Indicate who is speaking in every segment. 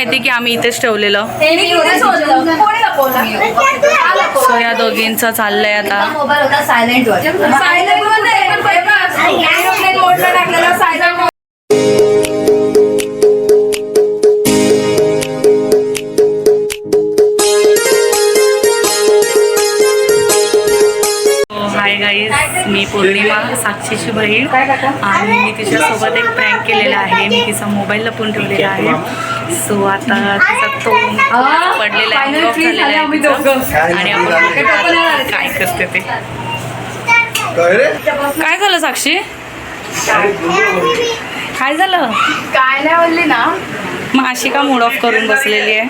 Speaker 1: माहिती की आम्ही इथेच ठेवलेलं? सो या दोघींचं चाललंय आता. हाय गाईज मी पौर्णिमा साक्षीची बहीण. आणि मी तिच्यासोबत एक प्रँक केलेला आहे. मी तिचा मोबाईल लपून ठेवलेला आहे. सो आता तिचा तो पडलेला आहे. आणि आपण काय करते ते?
Speaker 2: काय
Speaker 1: झालं साक्षी? काय झालं?
Speaker 3: काय नाही बोलली ना.
Speaker 1: मग अशी का मूड ऑफ करून बसलेली आहे?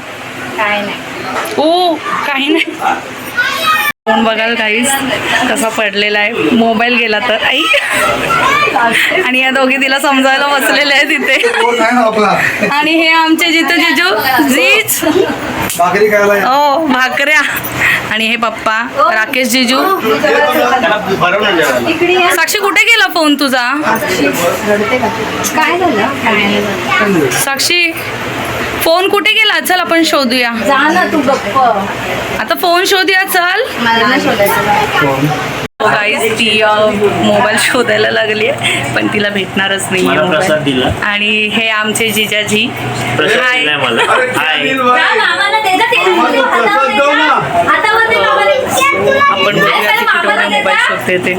Speaker 3: काय नाही.
Speaker 1: ओ काही नाही. फोन बघाल काहीच. कसा पडलेला आहे. मोबाईल गेला तर. आई. आणि या दोघी तिला समजायला बसलेले आहे तिथे आणि हे आमचे जितू जिजू जीच. ओ भाकऱ्या. आणि हे पप्पा राकेश जिजू. साक्षी कुठे गेला फोन तुझा?
Speaker 3: काय झालं? काय नाही. झालं.
Speaker 1: साक्षी. फोन कुठे गेला? चल आपण शोधूया.
Speaker 3: जा ना तू गप्प.
Speaker 1: आता फोन शोधूया चल.
Speaker 3: मला नाही शोधायचं.
Speaker 1: गाईज ती मोबाईल शोधायला लागली आहे पण तिला भेटणारच नाही आणि हे आमचे जिजाजी. हाय
Speaker 3: मामाला.
Speaker 1: आपण बघूया ती कुठे मोबाईल? शोधते ते.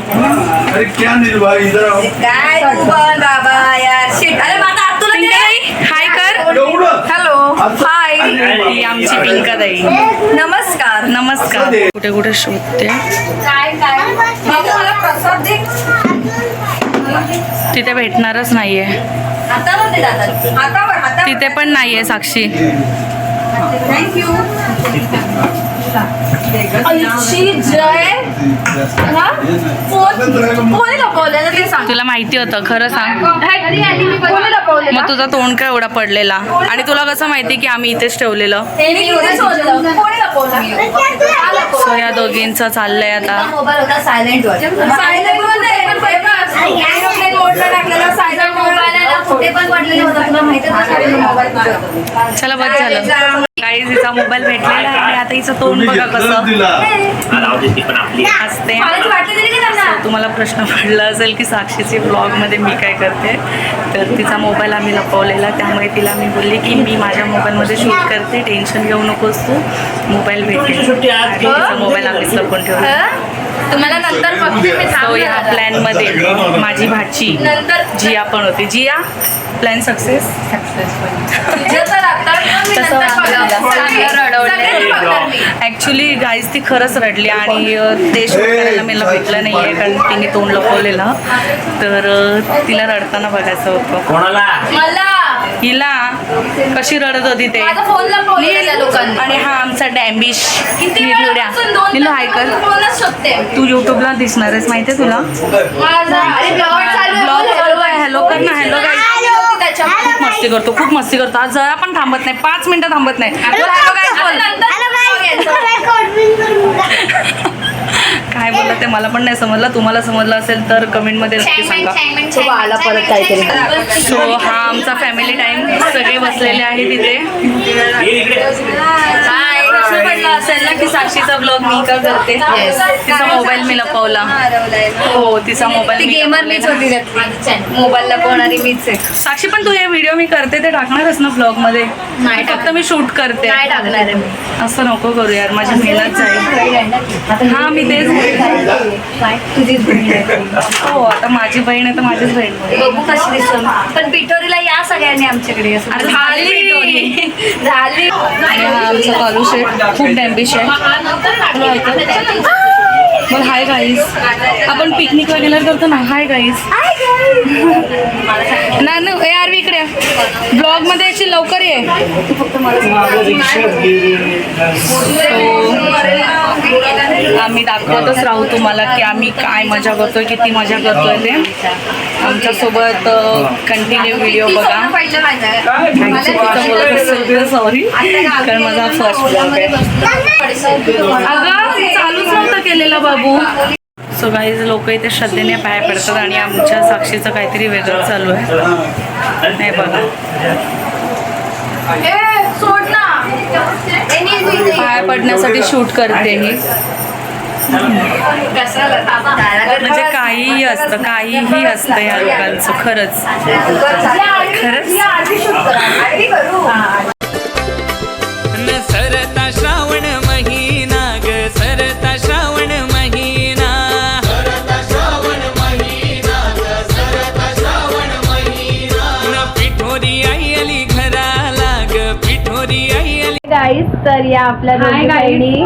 Speaker 1: हाय ही आमची पिंकाताई
Speaker 3: नमस्कार
Speaker 1: नमस्कार. कुठे कुठे शोधते? तिथे भेटणारच नाहीये. तिथे पण नाहीये साक्षी.
Speaker 3: थँक्यू
Speaker 1: तुला माहिती होतं खरं सांग. मग तुझा तोंड काय एवढा पडलेला? आणि तुला कसं माहिती की आम्ही इथेच ठेवलेलं? सो या दोघींचं चाललंय आता. चला बस झालं. काही तिचा मोबाईल भेटलेला आहे आणि आता हिचं तोंड बघा कसं. असते. तुम्हाला प्रश्न पडला असेल की साक्षीची ब्लॉगमध्ये मी काय करते तर तिचा मोबाईल आम्ही लपवलेला. त्यामुळे तिला मी बोलली की मी माझ्या मोबाईलमध्ये शूट करते. टेन्शन घेऊ नकोस तू. मोबाईल भेटेल. तिचा मोबाईल आम्हीच लपवून ठेवला?
Speaker 3: तुम्हाला नंतर बघते मी थांब
Speaker 1: या. प्लॅनमध्ये माझी भाची
Speaker 3: नंतर
Speaker 1: जिया पण होती. Jiya plan success. Actually guys ती खरंच रडली आणि ते शूट करायला मला भेटलं नाही आहे कारण तिने तोंड लपवलेलं. तर तिला रडताना बघायचं होतं.
Speaker 4: कोणाला?
Speaker 3: मला
Speaker 1: हिला कशी रडत होती ते? आणि हा आमचा डॅम्बिश निलू हाय कर तू युट्यूबला दिसणार आहेस माहितीये तुला? हॅलो कर ना हॅलो खूप मस्ती करतो खूप मस्ती करतो. आज जरा पण थांबत नाही पाच मिनिटं थांबत नाही. हॅलो काय काय बोललं ते मला पण नाही समजलं. तुम्हाला समजलं असेल तर कमेंटमध्ये नक्की सांगा.
Speaker 3: तो आला परत काहीतरी.
Speaker 1: सो हा आमचा फॅमिली टाइम सगळे बसलेले आहे तिथे असेल ना की साक्षीचा ब्लॉग मी का करते? तिचा मोबाईल मी लपवला. हो तिचा मोबाईल
Speaker 3: गेमर मीच
Speaker 1: लपवलेला.
Speaker 3: होती त्यातली. मोबाईल लपवणारी मीच आहे.
Speaker 1: साक्षी पण तू हे व्हिडिओ मी करते ते टाकणारच ना ब्लॉगमध्ये?
Speaker 3: नाही
Speaker 1: फक्त मी शूट करते.
Speaker 3: टाकणार आहे
Speaker 1: असं नको करू यार माझी मेहनत जाईल हा मी तेच
Speaker 3: तुझीच बहीण
Speaker 1: हो आता माझी बहीण आहे तर माझीच बहीण
Speaker 3: बघू कशी दिसून पण पिठोरीला या सगळ्यांनी आमच्याकडे असं
Speaker 1: अरे झाली
Speaker 3: झाली
Speaker 1: आणि हा आमचा शेट खूप डॅम्बिश आहे मग हाय गाईस आपण पिकनिकला गेल्यावर करतो ना हाय गाईस ना ना ए इकडे ब्लॉगमध्ये अशी लवकर ये So, आम्ही दाखवतच राहू तुम्हाला की आम्ही काय मजा करतोय किती मजा करतोय ते. आमच्यासोबत कंटिन्यू व्हिडिओ बघा. बोलत सॉरी कारण माझा फर्स्ट ब्लॉग आहे अगं चालूच नव्हतं केलेलं बाबू सो काही लोक इथे श्रद्धेने पाय पडतात आणि आमच्या साक्षीचं काहीतरी वेगळं चालू आहे. नाही बघा. पडण्यासाठी शूट करते ही म्हणजे काहीही असतं काहीही असतं या लोकांचं खरंच. खरंच?
Speaker 3: तर या आपल्या दोघी बहिणी.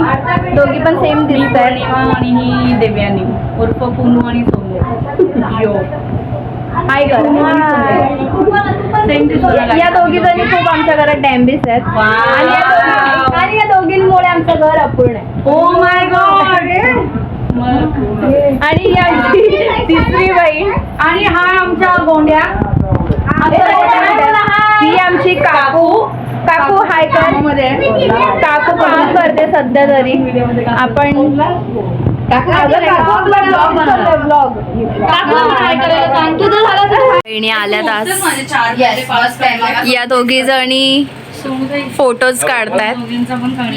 Speaker 3: दोघी पण सेम दिसत आहेत
Speaker 1: आणि ही देवयानी. उर्फ पुनू आणि सोनू यो.
Speaker 3: हाय कर
Speaker 1: सेम
Speaker 3: या दोघी जणी खूप आमच्या घरात डॅम्बिस आहेत. आणि या दोघी- आणि या दोघींमुळे आमचं घर अपूर्ण आहे.
Speaker 1: ओ माय गॉड
Speaker 3: आणि ही आमची तिसरी बहीण
Speaker 1: आणि हा आमच्या गोंड्या.
Speaker 3: ही आमची काकू. काकू हाय कर काकू काम करते सध्या तरी. आपण बहिणी आल्यात आज या दोघी जणी फोटोज काढतायत.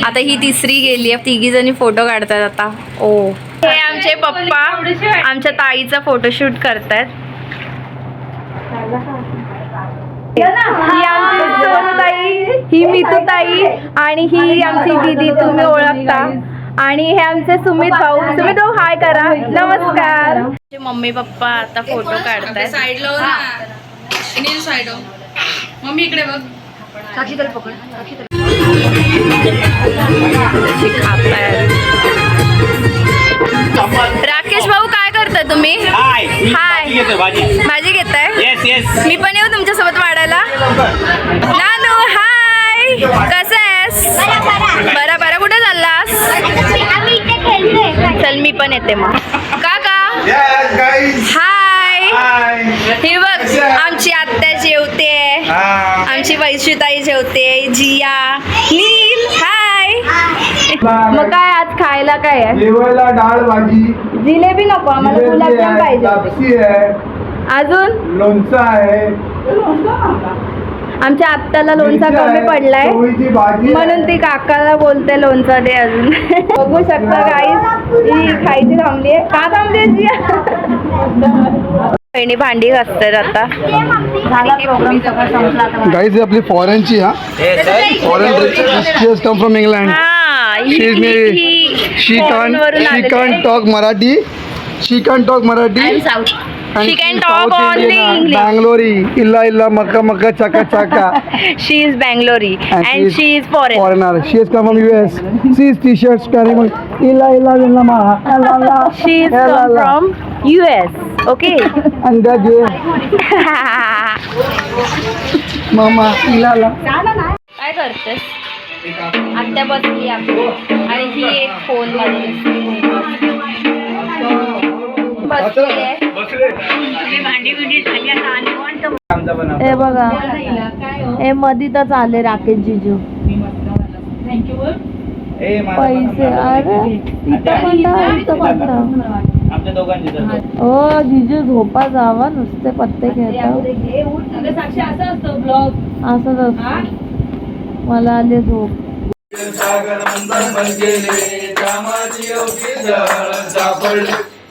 Speaker 3: आता ही तिसरी गेली आहे तिघी जणी फोटो काढतायत आता. ओ. हे आमचे पप्पा आमच्या ताईचा फोटोशूट करतायत. ही आमची सोनूताई ही मितूताई आणि ही आमची दीदी तुम्ही ओळखता. आणि हे आमचे सुमित भाऊ. सुमित भाऊ हाय करा. नमस्कार. मम्मी पप्पा आता फोटो काढतायत.
Speaker 1: साईडला साईड मम्मी इकडे बघ.
Speaker 3: राकेश भाऊ काय करताय तुम्ही?
Speaker 4: हाय.
Speaker 3: हाय.
Speaker 4: भाजी घेतोय, भाजी.
Speaker 3: भाजी घेताय?
Speaker 4: येस येस
Speaker 3: मी पण येऊ तुमच्यासोबत पण येते मग. काका. हाय. ही बघ आमची आत्या जेवते. आमची वैशुताई जेवते जिया नील. हाय मग काय आज खायला काय आहे?
Speaker 2: डाळ भाजी.
Speaker 3: जिलेबी नको आम्हाला गुलाबजाम पाहिजे. अजून?
Speaker 2: लोणचं आहे.
Speaker 3: आमच्या आत्याला लोणचा कमी पडलाय. म्हणून ती काकाला बोलते लोणचं दे अजून. बघू शकता गाई ही खायची थांबली आहे. का थांबली जिया बहिणी भांडी घासतात आता.
Speaker 2: गाईज ही आपली फॉरेनची हा? Foreign she come from England
Speaker 3: हा
Speaker 2: शी इज मी शी कान शी कान talk Marathi she can talk Marathi
Speaker 3: She can talk only English.
Speaker 2: Bangalori इल्ला इल्ला मक्का मक्का चका चका
Speaker 3: she is Bangalori and she is foreign
Speaker 2: foreigner. She has come from US. She is t-shirts carrying illa illa illa ma illa illa
Speaker 3: she is
Speaker 2: illa,
Speaker 3: come
Speaker 2: illa.
Speaker 3: From U S okay
Speaker 2: and that you mama illa illa.
Speaker 3: काय करतेस आत्या बसली आपली आणि ही एक फोनमध्ये हे बघा. हे मधीतच आले राकेश जिजू. पैसे. अरे इथं पण
Speaker 4: तर.
Speaker 3: ओ जिजू झोपा जावा. नुसते पत्ते खेळता असंच असतं. मला आले झोप.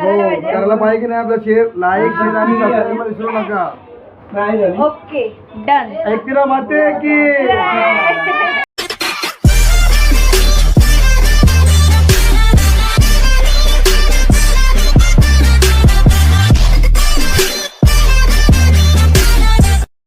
Speaker 2: हो
Speaker 3: करायला पाहिजे.
Speaker 2: करायला पाहिजे की नाही आपला शेअर लाईक शेअर आणि सबस्क्राईब विसरू नका.
Speaker 3: Okay done.
Speaker 2: एकतीरा माते की.